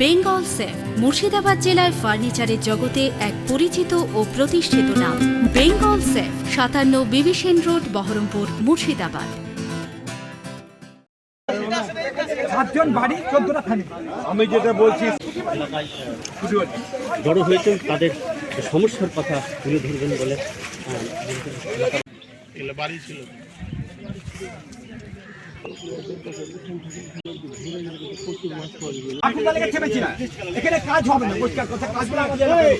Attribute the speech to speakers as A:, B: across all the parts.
A: Bengal safe Murshidabad জেলায় ফার্নিচারের জগতে এক পরিচিত ও প্রতিষ্ঠিত নাম। বেঙ্গল সেফ সাতান্ন বিবিসেন রোড বহরমপুর মুর্শিদাবাদ।
B: সাতজন বাড়ি চোদ্দটা থানি
C: আমি যেটা বলছি
D: জড়ো হয়েছেন তাদের সমস্যার কথা তুলে ধরবেন বলে
B: থেমেছি না এখানে কাজ হবে না পরিষ্কার কথা কাজগুলো আমাদের আমি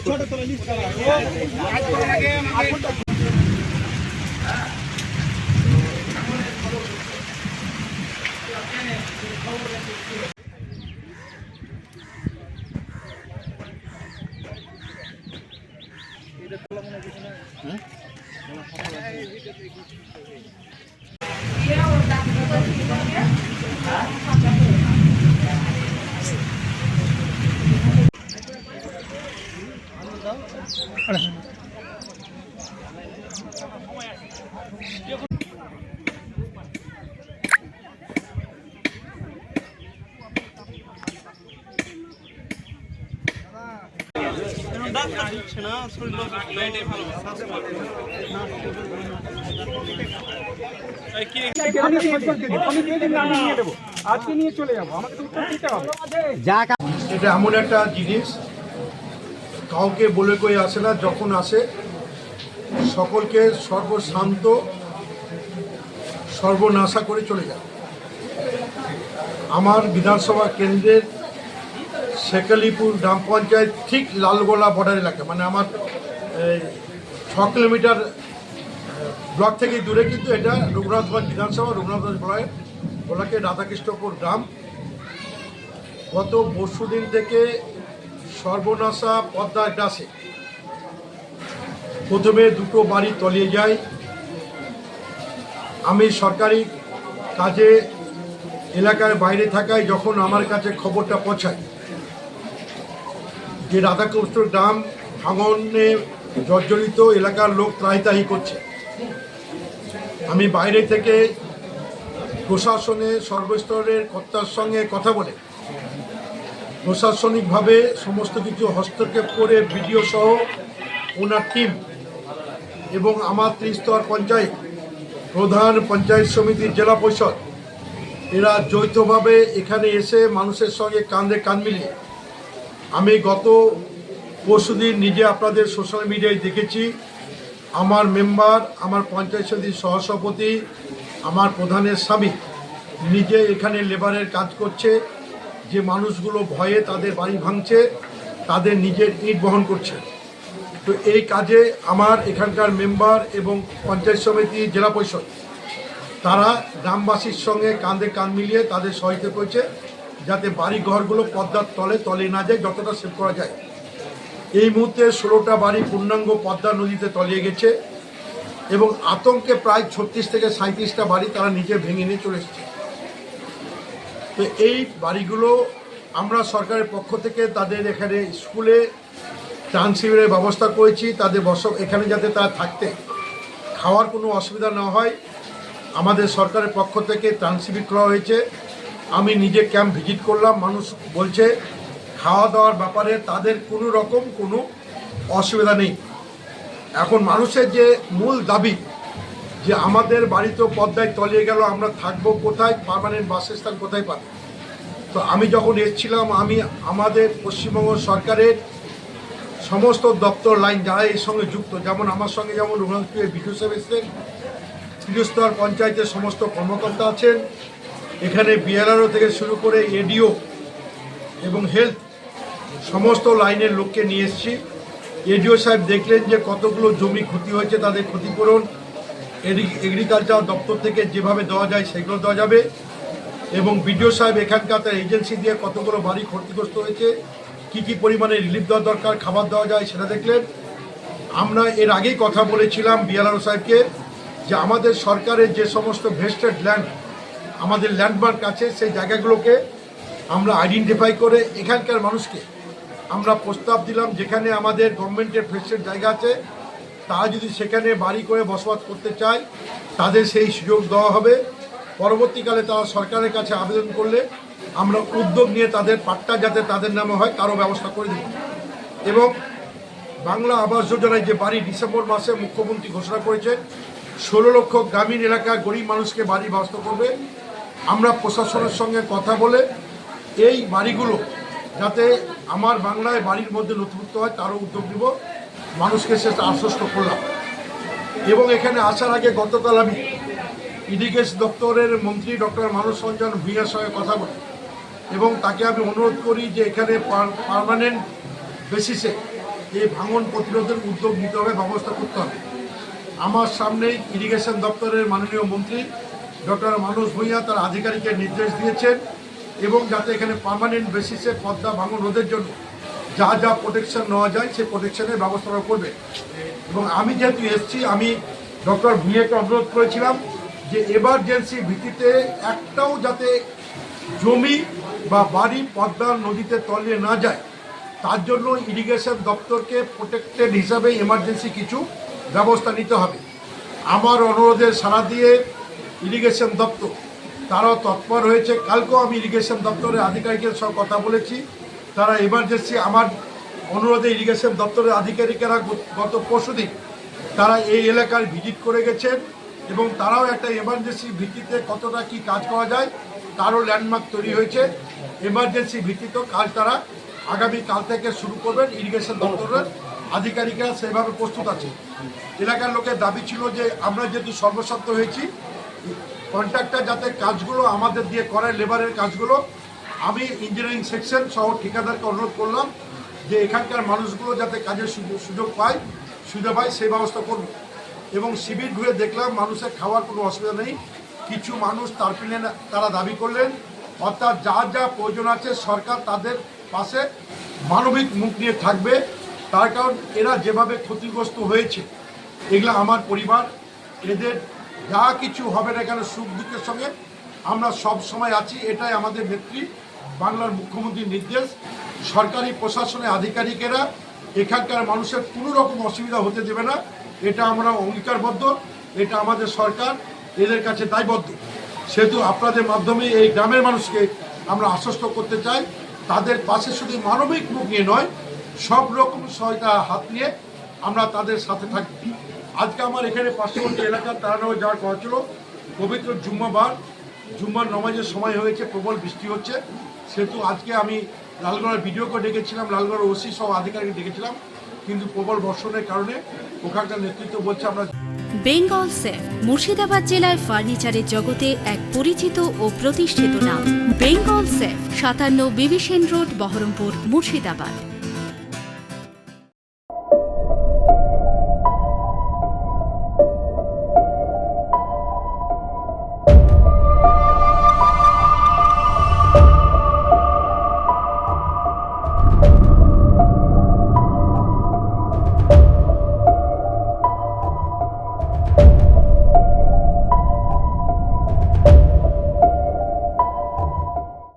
B: দিয়ে দিন আমি নিয়ে দেবো আজকে নিয়ে চলে যাব আমাকে উত্তর দিতে হবে।
E: এটা এমন একটা জিনিস কাউকে বলে কই আসে না যখন আসে সকলকে সর্বশান্ত সর্বনাশা করে চলে যায়। আমার বিধানসভা কেন্দ্রের শেখালিপুর গ্রাম পঞ্চায়েত ঠিক লালগোলা বর্ডার এলাকা। মানে আমার ছ কিলোমিটার ব্লক থেকে দূরে কিন্তু এটা রঘুনাথগঞ্জ বিধানসভা, রঘুনাথগঞ্জ ব্লকের ব্লকের রাধাকৃষ্ণপুর গ্রাম। গত পরশুদিন থেকে সর্বনাশা পদ্মার গ্রাসে প্রথমে দুটো বাড়ি তলিয়ে যায়। আমি সরকারি কাজে এলাকার বাইরে থাকায় যখন আমার কাছে খবরটা পৌঁছায় যে রাধাকৃষ্ণ গ্রাম ভাঙনে জর্জরিত এলাকার লোক ত্রাহিতাহি করছে। আমি বাইরে থেকে প্রশাসনে সর্বস্তরের কর্তার সঙ্গে কথা বলে, প্রশাসনিকভাবে সমস্ত কিছু হস্তক্ষেপ করে বিডিও সহ ওনার টিম এবং আমার ত্রিস্তর পঞ্চায়েত, প্রধান পঞ্চায়েত সমিতির জেলা পরিষদ, এরা যৌথভাবে এখানে এসে মানুষের সঙ্গে কাঁধে কাঁধ মিলিয়ে আমি গত পরশুদিন নিজে আপনাদের সোশ্যাল মিডিয়ায় দেখেছি। আমার মেম্বার আমার পঞ্চায়েত সমিতির সহসভাপতি, আমার প্রধানের স্বামী, নিজে এখানে লেবারের কাজ করছে। যে মানুষগুলো ভয়ে তাদের বাড়ি ভাঙছে, তাদের নিজের ইট বহন করছে। তো এই কাজে আমার এখানকার মেম্বার এবং পঞ্চায়েত সমিতি, জেলা পরিষদ, তারা গ্রামবাসীর সঙ্গে কাঁধে কাঁধ মিলিয়ে তাদের সহায়তা করছে। যাতে বাড়ি ঘরগুলো পদ্মার তলে তলে না যায়, যতটা সেভ করা যায়। এই মুহূর্তে ষোলোটা বাড়ি পূর্ণাঙ্গ পদ্মা নদীতে তলিয়ে গেছে এবং আতঙ্কে প্রায় ছত্রিশ থেকে সাঁত্রিশটা বাড়ি তারা নিজে ভেঙে নিয়ে চলে এসেছে। তো এই বাড়িগুলো আমরা সরকারের পক্ষ থেকে তাদের এখানে স্কুলে ত্রাণ শিবিরের ব্যবস্থা করেছি, তাদের বস, এখানে যাতে তারা থাকতে। খাওয়ার কোনো অসুবিধা না হয়। আমাদের সরকারের পক্ষ থেকে ত্রাণ শিবির করা হয়েছে। আমি নিজে ক্যাম্প ভিজিট করলাম, মানুষ বলছে খাওয়া দাওয়ার ব্যাপারে তাদের কোনো রকম কোনো অসুবিধা নেই। এখন মানুষের যে মূল দাবি যে আমাদের বাড়ি তো পদ্মায় তলিয়ে গেল, আমরা থাকব কোথায়? পার্মানেন্ট বাসস্থান কোথায় পাবো? তো আমি যখন এসেছিলাম, আমি আমাদের পশ্চিমবঙ্গ সরকারের সমস্ত দপ্তর লাইন যারা এর সঙ্গে যুক্ত, যেমন আমার সঙ্গে যেমন রঘুনাথপুরের বিদ্যুৎ সাহেব এসেছেন ত্রিস্তর পঞ্চায়েতের সমস্ত কর্মকর্তা আছেন এখানে বিএলআরও থেকে শুরু করে এডিও এবং হেলথ সমস্ত লাইনের লোককে নিয়ে এসেছি। এডিও সাহেব দেখলেন যে কতগুলো জমি ক্ষতি হয়েছে, তাদের ক্ষতিপূরণ এগ্রিকালচার দপ্তর থেকে যেভাবে দেওয়া যায় সেগুলো দেওয়া যাবে এবং বিডিও সাহেব এখানকার তার এজেন্সি দিয়ে কতগুলো বাড়ি ক্ষতিগ্রস্ত হয়েছে, কি কি পরিমাণে রিলিফ দেওয়া দরকার, খাবার দেওয়া যায় সেটা দেখলেন। আমরা এর আগেই কথা বলেছিলাম বিএলআরও সাহেবকে যে আমাদের সরকারের যে সমস্ত ভেস্টেড ল্যান্ড আমাদের ল্যান্ডমার্ক আছে, সেই জায়গাগুলোকে আমরা আইডেন্টিফাই করে এখানকার মানুষকে আমরা প্রস্তাব দিলাম, যেখানে আমাদের গভর্নমেন্টের ভেস্টেড জায়গা আছে, তারা যদি সেখানে বাড়ি করে বসবাস করতে চায়, তাদের সেই সুযোগ দেওয়া হবে। পরবর্তীকালে তারা সরকারের কাছে আবেদন করলে আমরা উদ্যোগ নিয়ে তাদের পাট্টা যাতে তাদের নামে হয়, তারও ব্যবস্থা করে দেব। এবং বাংলা আবাস যোজনায় যে বাড়ি ডিসেম্বর মাসে মুখ্যমন্ত্রী ঘোষণা করেছেন, ষোলো লক্ষ গ্রামীণ এলাকা গরিব মানুষকে বাড়ি ব্যবস্থা করবে। আমরা প্রশাসনের সঙ্গে কথা বলে এই বাড়িগুলো যাতে আমার বাংলায় বাড়ির মধ্যে নথিভুক্ত হয়, তারও উদ্যোগ নিব। মানুষকে সেটা আশ্বস্ত করলাম। এবং এখানে আসার আগে গতকাল আমি ইরিগেশন দপ্তরের মন্ত্রী ডক্টর মানস রঞ্জন ভূঁইয়ার সঙ্গে কথা বলি। এবং তাকে আমি অনুরোধ করি যে এখানে পার্মানেন্ট বেসিসে এই ভাঙন প্রতিরোধের উদ্যোগ নিতে হবে, ব্যবস্থা করতে হবে। আমার সামনেই ইরিগেশন দপ্তরের মাননীয় মন্ত্রী ডক্টর মানস ভূঁইয়া তার আধিকারিকের নির্দেশ দিয়েছেন এবং যাতে এখানে পার্মানেন্ট বেসিসে পদ্মা ভাঙন রোধের জন্য যা যা প্রোটেকশন নেওয়া যায় সেই প্রোটেকশনের ব্যবস্থাটা করবে। এবং আমি যেহেতু এসছি, আমি ডক্টর ভূঁইয়াকে অনুরোধ করেছিলাম যে এমার্জেন্সি ভিত্তিতে একটাও যাতে জমি বা বাড়ি পদ্মা নদীতে তলিয়ে না যায়, তার জন্য ইরিগেশন দপ্তরকে প্রোটেক্টেড হিসাবে এমার্জেন্সি কিছু ব্যবস্থা নিতে হবে। আমার অনুরোধে সাড়া দিয়ে ইরিগেশন দপ্তর। তারাও তৎপর হয়েছে। কালকেও আমি ইরিগেশন দপ্তরের আধিকারিকের সঙ্গে কথা বলেছি। তারা এমার্জেন্সি আমার অনুরোধে ইরিগেশন দপ্তরের আধিকারিকেরা গত- পরশুদিন তারা এই এলাকার ভিজিট করে গেছেন এবং তারাও একটা এমার্জেন্সি ভিত্তিতে কতটা কি কাজ করা যায় তারও ল্যান্ডমার্ক তৈরি হয়েছে। এমার্জেন্সি ভিত্তিতেও কাজ তারা আগামী কাল থেকে শুরু করবেন। ইরিগেশন দপ্তরের আধিকারিকরা সেভাবে প্রস্তুত আছে এলাকার লোকের দাবি ছিল যে আমরা যেহেতু সর্বস্বার্থ হয়েছি কন্ট্রাক্টর যাতে কাজগুলো আমাদের দিয়ে করে লেবারের কাজগুলো, আমি ইঞ্জিনিয়ারিং সেকশন সহ ঠিকাদারকে অনুরোধ করলাম যে এখানকার মানুষগুলো যাতে কাজের সুযোগ পায়, সুবিধা পায়, সেই ব্যবস্থা করব। এবং শিবির ঘুরে দেখলাম, মানুষের খাওয়ার কোনো অসুবিধা নেই। কিছু মানুষ তার তারপিলেন তারা দাবি করলেন, অর্থাৎ যা যা প্রয়োজন আছে সরকার তাদের পাশে মানবিক মুখ নিয়ে থাকবে। তার কারণ এরা যেভাবে ক্ষতিগ্রস্ত হয়েছে, এগুলো আমার পরিবার, এদের যা কিছু হবে না কেন সুখ দুঃখের সঙ্গে, আমরা সব সময় আছি, এটাই আমাদের নেত্রী, বাংলার মুখ্যমন্ত্রীর নির্দেশ। সরকারি প্রশাসনের আধিকারিকেরা, এখানকার মানুষের কোনো রকম অসুবিধা হতে দেবে না, এটা আমরা অঙ্গীকারবদ্ধ, এটা আমাদের সরকার, এদের কাছে দায়বদ্ধ। সেহেতু আপনাদের মাধ্যমে এই গ্রামের মানুষকে আমরা আশ্বস্ত করতে চাই, তাদের পাশে শুধু মানবিক মুখ নিয়ে নয়, সব রকম সহায়তা হাত নিয়ে আমরা তাদের সাথে থাকি আজকে আমার এখানে পার্শ্ববর্তী এলাকার তারানগর যাওয়ার কথা ছিল। পবিত্র জুম্মাবার জুম্মার নমাজের সময় হয়েছে, প্রবল বৃষ্টি হচ্ছে। সেহেতু আজকে আমি লালগড়ের ভিডিওকে ডেকেছিলাম, লালগড়ের ওসি সব আধিকারিক ডেকেছিলাম। কিন্তু প্রবল বর্ষণের কারণে ওখানকার নেতৃত্ব বলছে আমরা
A: বেঙ্গল সেফ মুর্শিদাবাদ জেলায় ফার্নিচারের জগতে এক পরিচিত ও প্রতিষ্ঠিত নাম। বেঙ্গল সেফ সাতান্ন বিবিসেন রোড, বহরমপুর, মুর্শিদাবাদ।